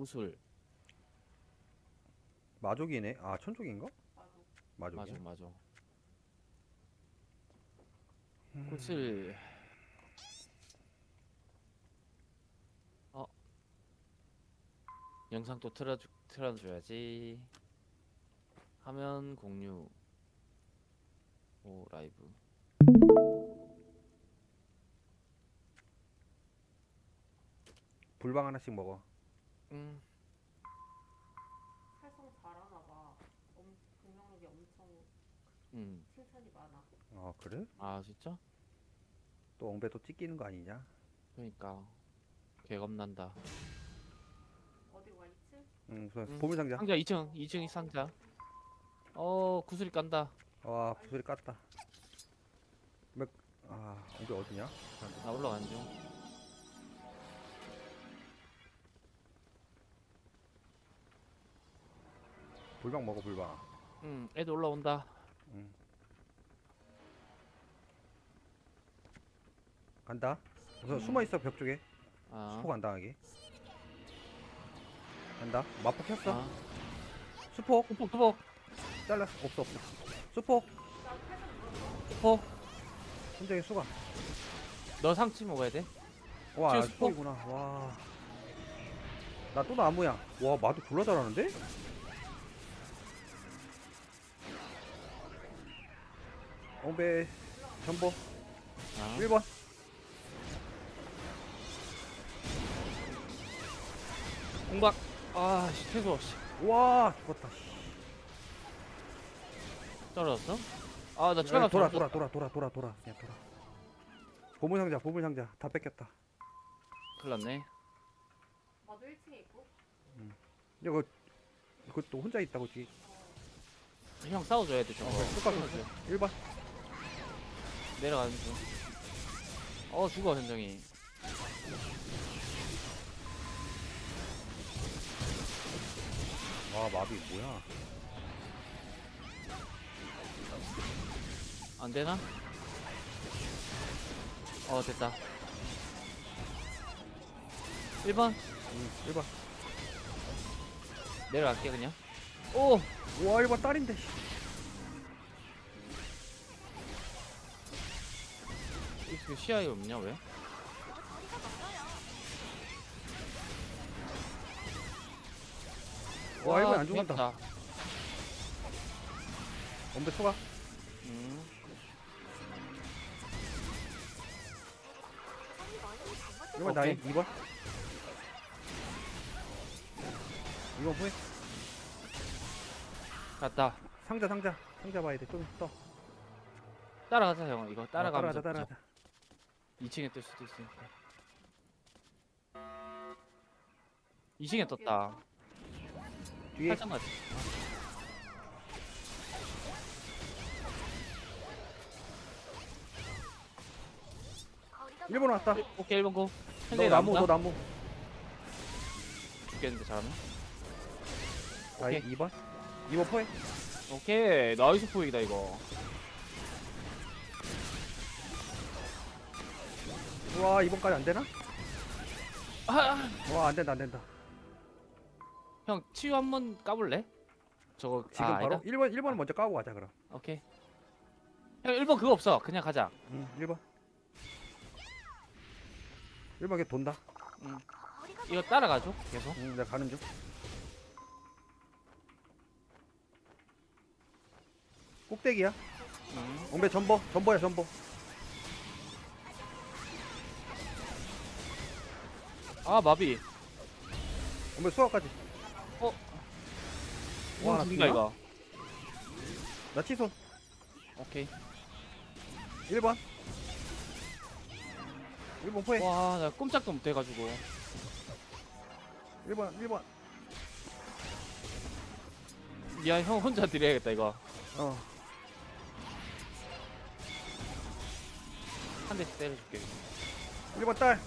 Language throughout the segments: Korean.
구슬. 마족이네. 아 천족인가? 맞아, 마족이야. 맞아. 구슬. 어. 영상 또 틀어주, 틀어줘야지. 화면 공유. 오, 라이브. 불방 하나씩 먹어. 음, 활성 잘하나 봐. 엄, 긍정력이 엄청 음. 칭찬이 많아. 아 그래? 아, 진짜? 또 엉배 또 찢기는 거 아니냐? 그러니까. 개겁난다. 어디 와 있지? 응, 우선 음. 보물상자. 상자 2층, 2층 상자. 어, 구슬이 깐다. 와 부술이 깠다. 몇? 아 엉배 어디냐? 나 올라가는 중. 불방 먹어 불방. 음, 애들 올라온다. 간다. 우선 음. 숨어 있어 벽 쪽에. 아. 수폭 안 당하게. 간다. 마포 켰어. 아. 수폭 투폭, 투폭, 잘랐어. 없어 없어. 수폭. 투폭. 현정이 수가. 너 상치 먹어야 돼. 와 지금 수폭. 수폭이구나. 와. 나 또 나무야. 와 마도 졸라 잘하는데? 엉배 전보 아. 1번 공박. 아, 씨. 씨. 와 죽었다 씨. 떨어졌어? 아, 나 야, 차가 돌아 돌아 돌아 돌아 돌아 돌아 그냥 돌아 보물상자 보물상자 다 뺏겼다 큰일 났네. 나도 1층에 있고. 이거 그것도 혼자 있다고 지형 싸워줘야 돼, 저거. 어, 똑같은 1번 내려가는 중. 어, 죽어, 현정이. 와 마비 뭐야 안 되나? 어, 됐다. 1번. 응 1번 내려갈게, 그냥. 오! 와 1번 딸인데 씨. 이거 시야에 없냐, 왜? 와 1번 안 죽는다. 엄배 초가 음. 1번 나인 2번 2번 후에 갔다. 상자 상자 상자 봐야 돼좀 떠 따라가자, 형. 이거 따라가면서. 따라가자 따라가자 2층에 뜰 수도 있으니까. 2층에 떴다. 뒤에 살짝 맞지. 일 1번 왔다 오케이 1번 고. 너 나무 너. 나무 죽겠는데 잘하면. 나인 오케이. 2번 2번 포에 오케이 나이스 포획이다 이거. 와 2번까지 안 되나? 아, 와 안 된다 안 된다 형 치유 한 번 까볼래? 저거 지금 아, 바로 아니다? 1번 1번 먼저 까고 가자 그럼 오케이. 형 1번 그거 없어. 그냥 가자. 응 1번 1번 걔 돈다 이거 따라가죠. 계속. 응 내가 가는 중 꼭대기야 음. 엉배 전보 전보야 전보 아 마비. 엉배 수학까지 어. 와, 와나 죽인다 죽나? 이거. 나 치손 오케이. 1번 1번 포에 와나 꼼짝도 못 해가지고. 1번 1번 미안 형 혼자 드려야겠다 이거. 어 한 대씩 때려줄게. 1번 딸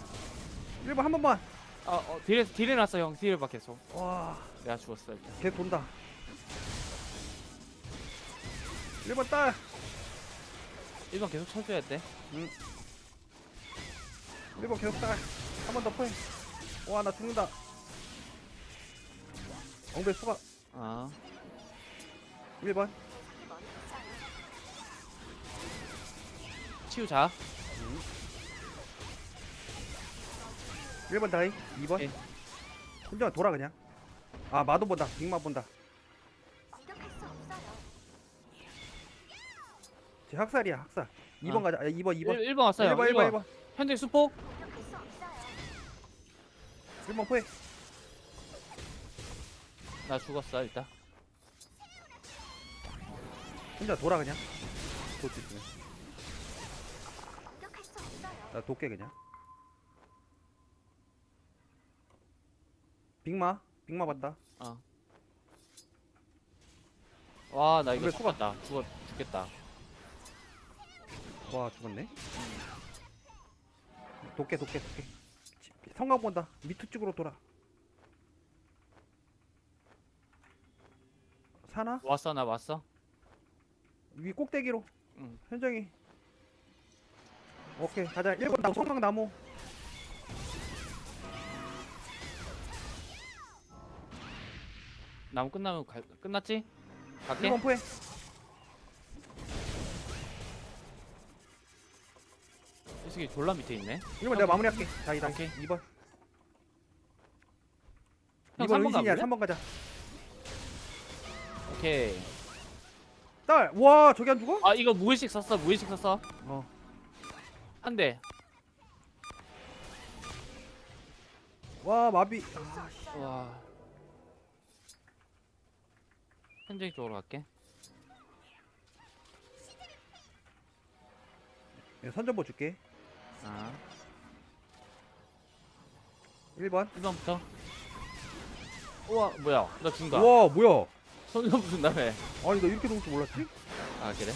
1번 한 번만 아 어, 딜에 딜에 났어 형. 딜을 봐 계속. 와. 내가 죽었어 일단. 걔 돈다. 1번 딸! 1번 계속 쳐줘야 돼. 1번 계속 딸. 한 번 더 포에 와나 죽는다. 엉배 수가 아. 1번 치우자 1번 다이 2번? 예. 혼자 돌아 그냥. 아 마도 본다. 빅마 본다. 제 학살이야 학살. 2번 아. 가자. 아, 2번 2번. 1, 1번 왔어요. 1번 1번 1번. 현재 수폭. 공격할 수 없어요. 1번 포획 나 죽었어 일단. 혼자 돌아 그냥. 수 없어요. 나 돕게 그냥 빅마? 빅마 봤다. 와 나 이거 죽었다. 죽었 죽겠다. 와 죽었네? 돕게 돕게 지- 성광 본다. 밑에 쪽으로 돌아. 사나? 왔어 나 왔어. 위 꼭대기로. 응. 현정이. 오케이 가자. 1번 나무 성광 나무 나무 끝나면 갈, 끝났지? 갈게. 1번 포획 이 새끼 졸라 밑에 있네. 1번 내가 마무리할게. 다이 다이 오케이. 2번. 형 2번 3번 은신이야. 가볼래? 3번 가자. 오케이. 딸와 저기 안 죽어? 아 이거 무의식 썼어 무의식 썼어. 어. 한 대. 와 마비. 아, 씨. 와 현정이 쪽으로 갈게. 내가 선전보 줄게. 아. 1번. 1번부터. 우와 뭐야? 나 죽는다 와 뭐야? 손좀 준다며. 아니 나 이렇게 죽을 줄 몰랐지? 아 그래?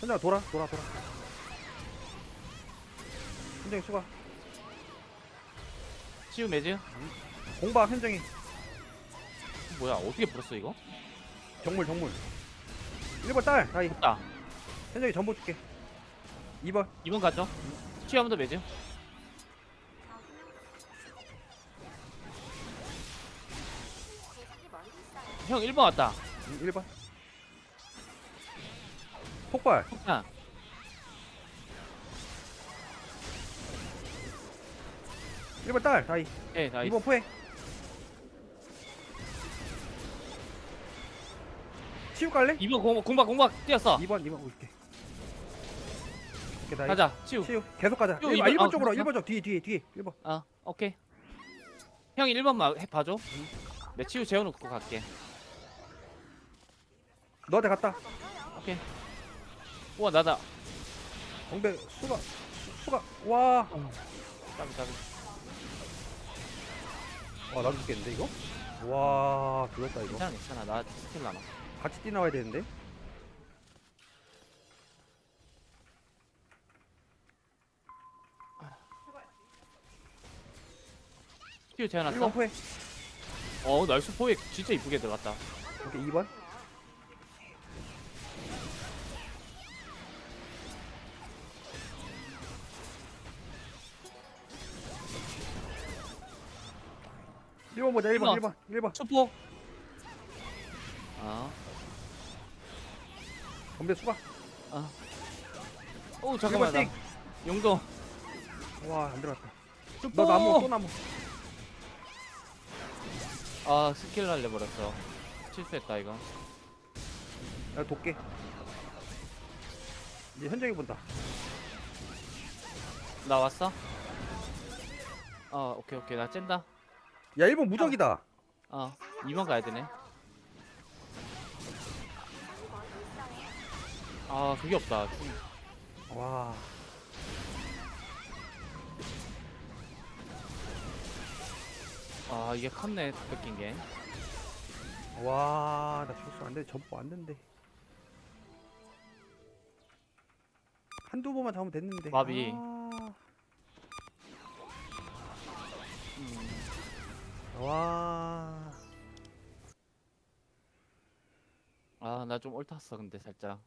현정아 돌아 돌아 돌아. 현정이 수가. 치유 매즈? 공박 현정이. 뭐야 어떻게 풀었어 이거? 정물 정물. 1번 딸. 다이 됐다. 현정이 전보 줄게. 2번. 2번 가죠. 치유 한번더 매즈 대상이 멀리 있어요. 형 1번 왔다. 1번. 폭발. 폭탄. 1번 딸. 다이. 예 나이스 2번 포획 치우 갈래? 2번 공, 공박 공박 뛰었어. 2번 2번 올게. 오케이 다이 가자 치유 치우. 계속 가자. 치우 1번, 이번- 1번 아, 쪽으로 진짜? 1번 쪽 뒤에 뒤에 뒤에 1번. 어 오케이. 형이 1번만 해 봐줘. 내 치유 재워놓고 갈게. 너한테 갔다. 오케이. 우와 나다. 엉배 수가 수- 수가 와 까비 까비 와, 나도 죽겠는데 이거? 와, 죽였다 이거. 괜찮아 괜찮아. 나 스킬 남아 같이 뛰 나와야 되는데. 치유 1번 재워놨어? 포획. 어 나이스 포획 진짜 이쁘게 들어갔다 오케이, 2번. 일번 보자, 1번, 일번. 1번, 1번. 수포 아 건배 수가. 오 잠깐만 1번 나 띵. 용도 와, 안 들어갔다. 너 나무, 또 나무. 아 스킬 날려버렸어 실수했다 이거 야, 돕게. 이제 현정이 본다. 나 왔어? 어 오케이 오케이 나 쨘다 야, 1번 무적이다. 어 2번 가야 되네 아 그게 없다 와. 아 이게 컸네 뺏긴 게 와, 나 죽었어. 안 돼. 접고 안 된대. 한두 번만 잡으면 됐는데. 마비. 아, 음. 와. 아 나 좀 옳았어 근데 살짝